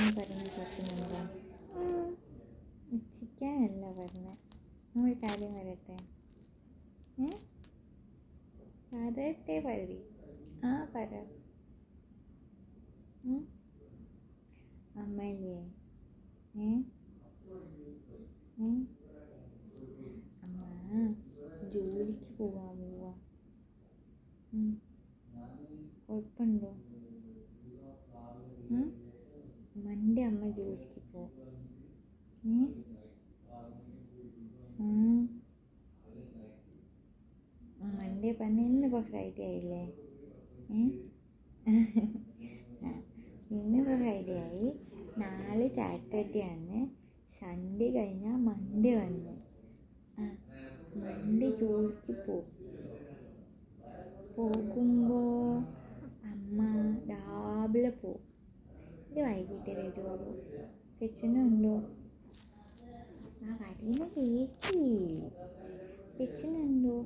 നീ പറഞ്ഞ കേൾക്കുന്നുണ്ടോ ചിക്കാനല്ല പറഞ്ഞ നമ്മൾ കാര്യം വരട്ടെ? പറയട്ടെ പരി ആ പറ? അമ്മയില്ലേ? അമ്മ ജോലിക്ക് പോകാൻ പോവാ. കുഴപ്പമുണ്ടോ? മൺഡേ അമ്മ ജോലിക്ക് പോകും. മൺഡേ പറഞ്ഞ ഇന്നിപ്പോൾ ഫ്രൈഡേ ആയില്ലേ? ഇന്നിപ്പോൾ ഫ്രൈഡേ ആയി. നാളെ സാറ്റർഡേ ആണ് സൺഡേ കഴിഞ്ഞാൽ മൺഡേ വന്നു. ആ മൺഡേ ജോലിക്ക് പോകും പോകുമ്പോൾ അമ്മ രാവിലെ പോകും ഇത് വൈകിട്ട് വരുള്ളൂ പെച്ചിനുണ്ടോ ആ കടയിൽ കേക്കി. പെച്ചിനുണ്ടോ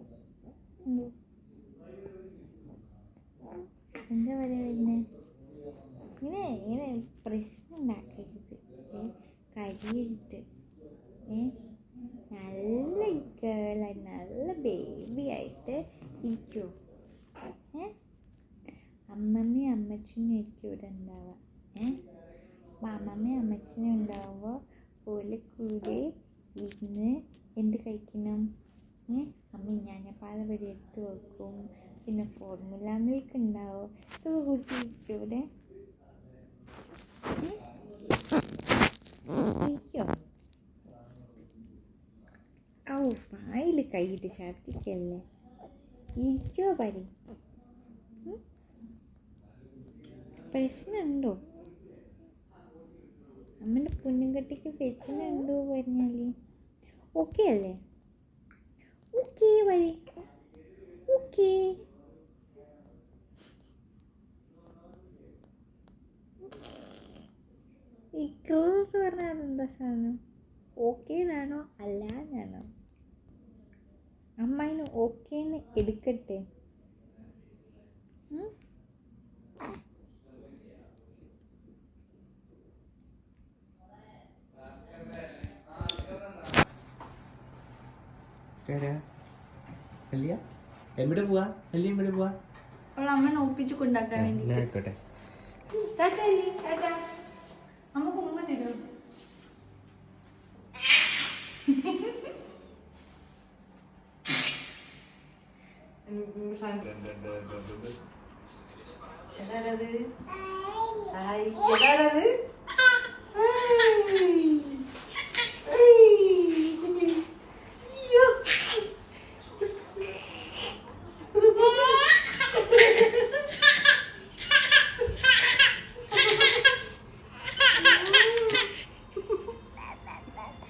ഉണ്ടോ? എന്താ പറയുക വരുന്നത് ഇങ്ങനെ ഇങ്ങനെ പ്രശ്നം ഉണ്ടാക്കരുത്. ഏ കഴിയിട്ട് ഏ നല്ല കേളായി നല്ല ബേബി ആയിട്ട് ഇരിക്കുമോ ഏ അമ്മമ്മയും അമ്മച്ചനും ആയിരിക്കും ഇവിടെ ഉണ്ടാവുക. ഏ? അപ്പം അമ്മമ്മയും അമ്മച്ചനും ഉണ്ടാവുമ്പോൾ ഓലെ കൂടെ ഇരുന്ന് എന്ത് കഴിക്കണം? അമ്മ ഞാഞ്ഞപ്പാല വരെ എടുത്ത് വെക്കും. പിന്നെ ഫോർമുല മിൽക്ക് ഉണ്ടാവും? ഇതൊക്കെ കുടിച്ചിരിക്കും ഇവിടെ? ഔ വായിൽ കൈയിട്ട് ഛർദിക്കല്ലേ ഇരിക്കോ പരി? പ്രശ്നമുണ്ടോ അമ്മന്റെ വെച്ചിന് എന്തോ പറഞ്ഞാൽ ഓക്കെ അല്ലേ? ഓക്കെ വരെ ഓക്കെ. ഈ ക്രൂസ് പറഞ്ഞാൽ അതെന്താ സാധനം? ഓക്കെ എന്നാണോ അല്ല എന്നാണോ അമ്മായിന് ഓക്കെ ഓക്കേന്ന് എടുക്കട്ടെ. അല്ലിയ? എവിടെ പോവാ? അല്ലിയ എവിടെ പോവാ? അവൾ അമ്മനെ ഒപ്പിച്ച് കൊണ്ടാക്കാൻ വേണ്ടി ആയിക്കോട്ടെ. നമുക്ക് ഉമ്മ തരും ചെടാരത് ഹായ് ചെടാരത്